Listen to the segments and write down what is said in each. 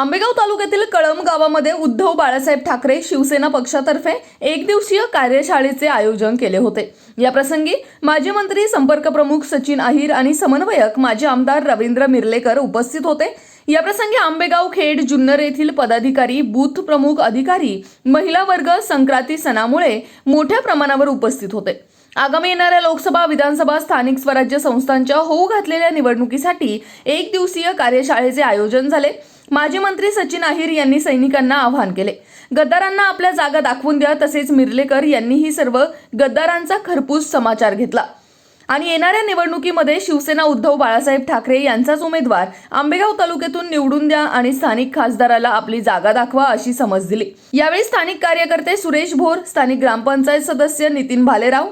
आंबेगाव तालुक्यातील कळंब गावामध्ये उद्धव बाळासाहेब ठाकरे शिवसेना पक्षातर्फे एक दिवसीय कार्यशाळेचे आयोजन केले होते. या प्रसंगी माजी मंत्री संपर्क प्रमुख सचिन अहिर आणि समन्वयक माजी आमदार रवींद्र मिर्लेकर उपस्थित होते. या प्रसंगी आंबेगाव खेड जुन्नर येथील पदाधिकारी बूथ प्रमुख अधिकारी महिला वर्ग संक्रांती सणामुळे मोठ्या प्रमाणावर उपस्थित होते. आगामी येणाऱ्या लोकसभा विधानसभा स्थानिक स्वराज्य संस्थांच्या होऊ घातलेल्या निवडणुकीसाठी एक दिवसीय कार्यशाळेचे आयोजन झाले. माजी मंत्री सचिन अहिर यांनी सैनिकांना आवाहन केले. गद्दारांना आपल्या जागा दाखवून द्या तसेच मिर्लेकर यांनीही सर्व गद्दारांचा खरपूस समाचार घेतला. आणि येणाऱ्या निवडणुकीमध्ये शिवसेना उद्धव बाळासाहेब ठाकरे यांचाच उमेदवार आंबेगाव तालुक्यातून निवडून द्या आणि स्थानिक खासदाराला आपली जागा दाखवा अशी समज दिली. यावेळी स्थानिक कार्यकर्ते सुरेश भोर स्थानिक ग्रामपंचायत सदस्य नितीन भालेराव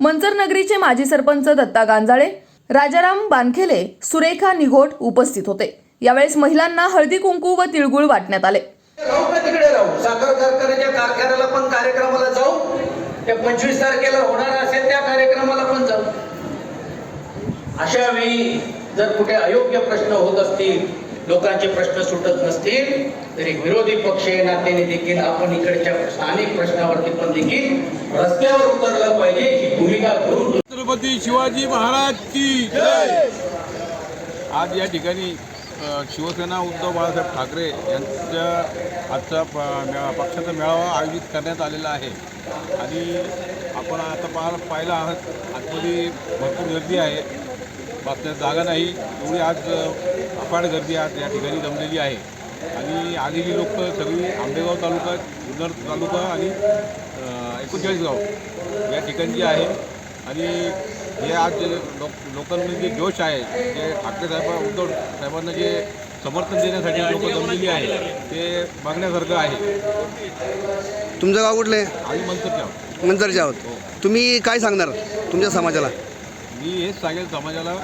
मंचरनगरीचे माजी सरपंच दत्ता गांजाळे राजाराम बानखेले सुरेखा निघोट उपस्थित होते. यावेळेस महिलांना हळदी कुंकू व तिळगुळ वाटण्यात आले. राहू का तिकडे राहू. साखर कारखान्याच्या कारखान्याला पण कार्यक्रमाला जाऊ. त्या पंचवीस तारखेला होणार असेल त्या कार्यक्रमाला पण जाऊ. अशा वेळी जर कुठे अयोग्य प्रश्न होत असतील लोकांचे प्रश्न सुटत नसतील तर विरोधी पक्ष या नात्याने देखील आपण इकडच्या स्थानिक प्रश्नावरती पण देखील रस्त्यावर उतरलं पाहिजे ही भूमिका करून छत्रपती शिवाजी महाराज की जय! आज या ठिकाणी शिवसेना उद्धव बाळासाहेब ठाकरे यांच्या आजचा प मेळा पक्षाचा मेळावा आयोजित करण्यात आलेला आहे. आणि आपण आता पाहायला पाहिलं आहात आतमध्ये भरपूर गर्दी आहे. बसण्यात जागा नाही एवढी आज अ, अफाट गर्दी आज या ठिकाणी जमलेली आहे. आणि आलेली लोक सगळी आंबेगाव तालुका जुन्नर तालुका आणि एकोणचाळीस गाव या जी आहे आणि हे आज जे लोक लोकांमध्ये जे जोश आहे जे ठाकरे साहेब उद्धव साहेबांना जे समर्थन देण्यासाठी लोक जमलेली आहे ते बघण्यासारखं आहे. तुमचं गाव कुठलं आहे? आणि मंतरच्या मंतरचे आहोत तुम्ही काय सांगणार तुमच्या समाजाला? मी हेच सांगेल समाजाला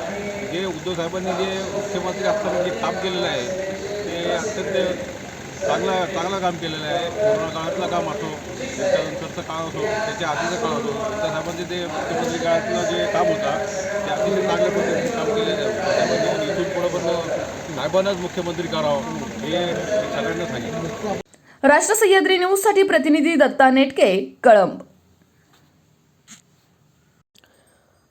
जे उद्धव साहेबांनी जे मुख्यमंत्री असताना जे काम केलेलं आहे ते अत्यंत चांगलं चांगलं काम केलेलं आहे. कोरोना काळातलं काम असो त्याच्यानंतरचं काळ असो त्याच्या आधीचं काळ असो त्या ते मुख्यमंत्री म्हणजे काळातलं जे काम होतं ते अतिशय चांगल्या पद्धतीने काम केलेलं आहे. त्यामध्ये इथून पुढं पण साहेबांनाच मुख्यमंत्री करावं हे सगळ्यांना सांगितलं. राष्ट्र सह्याद्री न्यूजसाठी प्रतिनिधी दत्ता नेटके कळंब.